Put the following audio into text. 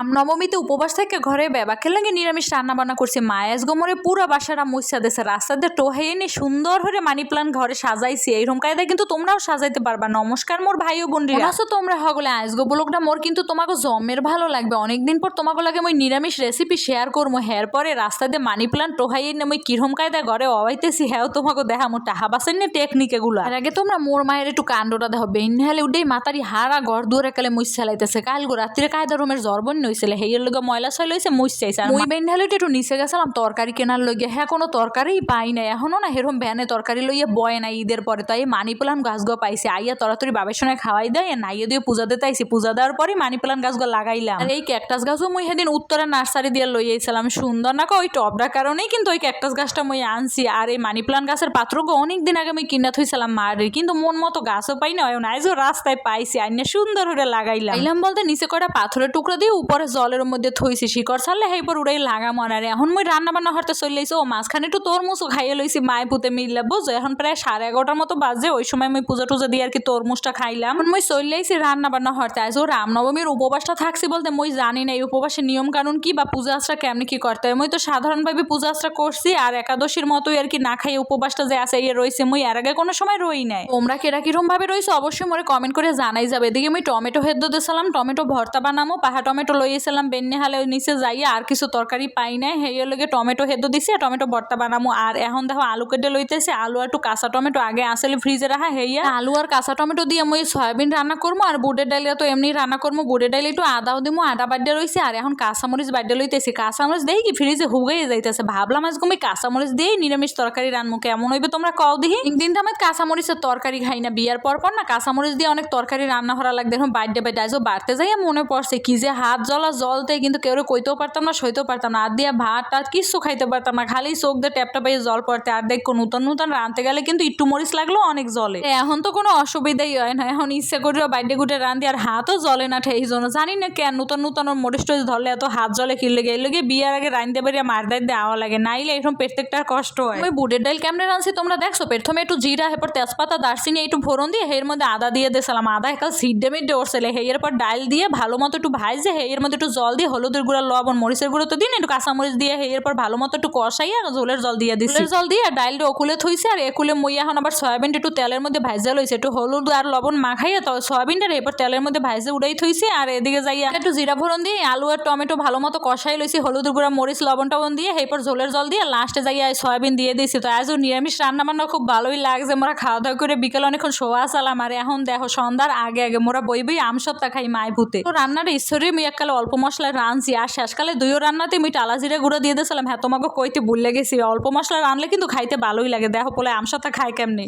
নবমীতে উপবাস থেকে ঘরে বেবাকে লাগে নিরামিষ রান্না বান্না করছি। মায়াস গোমরে পুরো বাসারা মুছা দেশে রাস্তাতে টোহাই এনে সুন্দর করে মানি প্লান্ট ঘরে সাজাইছি। এইরকম কায়দায় কিন্তু তোমরাও সাজাইতে পারবা। নমস্কার মোর ভাই ও বোনরা আছো তোমরা হগলে? আইসগো ব্লগটা মোর কিন্তু তোমাকে জমের ভালো লাগবে। অনেকদিন পর তোমাকে লাগে মই নিরামিষ রেসিপি শেয়ার করব হ্যার পরে রাস্তাতে মানি প্লান্ট টোহাই এনে মই কিরম কায়দায় ঘরে অবাইতেছি। হ্যাঁ তোমাকে দেখা মোর টাহা বাসেন না টেকনিক এগুলো। আর আগে তোমরা মোর মায়ের একটু কাণ্ডটা দেখো। বেনহালে উঠেই মাতারি হারা ঘর দুয়ারে কালে মুছ চালাইতেছে কাল গো রাত্রে কায়দা রুমের জ্বর বন্য হয়েছিল হেয়ের লগে ময়লা ছয় লইছে মুছ চাইছে মুই বেনহালে একটু নিচে গেছিলাম তরকারি কেনার লগে হ্যাঁ কোনো তরকারিই পাই নাই। এখনও না হেরম ভ্যানে তরকারি লইয়া বয় না ঈদের পরে। তাই মানি প্লান গাছ গো পাইছে। আইয়া তরাতরি বাবের সঙ্গে খাওয়াই দেয় নাইয়া দিয়ে পূজা দিতে আইসি পূজা দেওয়ার পরে মানি প্লান গাছ গো লাগাইলাম। আর এই ক্যাকটাস গাছও মুই সেদিন উত্তরা নার্সারি দিয়ে লই আইছিলাম সুন্দর না ওই টবটার কারণেই কিন্তু ওই ক্যাকটাস গাছটা মুই আনছি। আর এই মানি প্লান গাছের পাত্র গো অনেক দিন আগে আমি কিনা থইছিলাম মারের কিন্তু মন মতো গাছও পাই না আইজও রাস্তায় পাইছি। আইনে সুন্দর করে লাগাইলাম। লাইলাম বলতে নিচে কয়টা পাথরের টুকরো দিয়ে উপরে জলের মধ্যে থইছি, শিকড় ছাড়লে সেই পর উড়াই লাগাম আর এখন মুই রান্না বান্না হরতে চলে আইছি ও মাঝখানে একটু তরমুজও খাইয়ে লইছি মায় পুতে মিললে বুঝো এখন প্রায় সাড়ে এগারোটার মতো বাজে। ওই সময় মুই পুজো টুজো দিয়ে আর কি তরমুজটা খাইলাম মুই চলে আইছি রান্না বান্না হরতে আইসি ও রামনবমীর উপবাসটা থাকছি বলতে মুই জানি না এই উপবাসের নিয়ম কানুন কি বা পূজা আশ্রা কেমনি কি করতে হয়। মুই তো সাধারণভাবে পূজা আশ্রা করছি আর একাদশীর মতোই আর কি না খাই উপবাসটা যে আছে ইয়ে রয়েছে মুই এর আগে কোনো সময় রই নাই। তোমরা কেরা কিরম ভাবে রয়েছে? অবশ্যই মোরে কমেন্ট করে জানাই যাবে। এদিকে মুই টমেটো হেদ্দ দিয়েছিলাম টমেটো ভর্তা বানামো। পাহা টমেটো লইয়েছিলাম বেন্নে হালে ওই নিচে যাইয়া আর কিছু তরকারি পাই নাই। সেই লগে টমেটো হেদ্দ দিছে টমেটো ভর্তা বানামো। আর এখন দেখো আলু কেটে লইতেছে আলু আর একটু কাঁচা টমেটো আগে আসলে ফ্রিজে রাখা হেইয়া আলু আর কাঁচা টমেটো দিয়ে মুই সয়াবিন রান্না করব আর বুটের ডালিয়া তো এমনি রান্না করব বুটের ডালি একটু আদাও দিমো আদা বাড্ডে রয়েছে আর এখন কাঁচামরিচ বাড্ডে লইতেছি। কাঁচামরিচ দেই কি ফ্রিজে হুগাই যাইতেছে। ভাবলাম আজকে আমি কাঁচামরিচ দিয়ে নিরামিষ তরকারি রান্নু কেমন হইবে তোমরা কও দিহি একদিন তো আমি কাঁচামরিচের তরকারি খাই না বিয়ার পর পর না কাঁচামরিচ দিয়ে অনেক তরকারি রান্না করা লাগবে। এখন বাড়িতে বাড়িতে আজও বাড়তে যাই মনে পড়ছে কি যে হাত জ্বলা জলতে কিন্তু কেউ কইতেও পারতাম না, সইতেও পারতাম না। আর দিয়ে ভাত টাত কিচ্ছু খাইতে পারতাম না। খালি চোখ দিয়ে ট্যাপটা পাইয়ে জল পড়তে। আর দেখ নতুন নতুন রাঁধতে গেলে কিন্তু একটু মরিচ লাগল অনেক জলে। এখন তো কোনো অসুবিধাই হয় না। এখন ইচ্ছে করে বাইরে গুটে রান্ধি আর হাতও জলে না ঠেই জন্য। জানি না কেন নতুন নতুন মরিচ টরিচ ধরলে এত হাত জলে কিনলে গে এগুলো বিয়ার আগে রাঁধতে পারি, মার দায় দেওয়া লাগে। নাইলে এরকম প্রত্যেকটা কষ্ট হয়। ওই বুটের ডাল কেমনে রাঁধছি তোমরা দেখছ? প্রথমে একটু জিরা, এরপর তেজপাতা, দারচিনি, একটু ফোড়ন দিয়ে এর মধ্যে আদা দিয়ে দিয়েছিলাম। আদা একাল সিডে মিডে ওরছিল হেয়ের পর ডাল দিয়ে ভালো মতো একটু ভাজছে হেয়ের মধ্যে একটু জল দিয়ে হলুদের গুঁড়া, লবণ, মরিচের গুঁড়ো তো দিন, একটু কাঁচামরিচ দিয়ে হেয়ের পর ভালো মতো একটু কষাইয়া ঝোলের জল দিয়ে দিচ্ছি জল দিয়ে ডাইলটা ওকুলে থইছে আর একুলে মই এখন আবার সয়াবিনটা একটু তেলের মধ্যে ভাজা লইছে, একটু হলুদ আর লবণ মাখাইয়া তো সয়াবিনটা এরপর তেলের মধ্যে ভাজে উড়াই থইছে আর এদিকে যাইয়া একটু জিরা ফোড়ন দিয়ে আলু আর টমেটো ভালো মতো কষাই লইছি হলুদের গুঁড়া, মরিচ, লবণ টবণ দিয়ে এরপর ঝোলের জল দিয়ে লাস্টে যাইয়া সয়াবিন দিয়ে দিয়েছি তো আজও নিরামিষ রান্না বান্না খুব ভালোই লাগছে, মোরা খাওয়া দাওয়া করে বিকেল অনেকক্ষণ শোয়া চালাম। আর এখন দেখো সন্ধ্যার আগে আগে মোরা বই বই আমসত্তা খাই মায় ভূতে। তো রান্নার ঈশ্বরে মুই এককালে অল্প মশলায় রাঁধছি, আর শেষকালে দুইও রান্নাতে আমি টালা জিরে গুঁড়ো দিয়ে দিয়েছিলাম। হ্যাঁ তোমাকে কইতে ভুলে গেছি অল্প মশলা রানলে কিন্তু খাইতে ভালোই লাগে। দেখো বলে আমসাতা খায় কেমনি?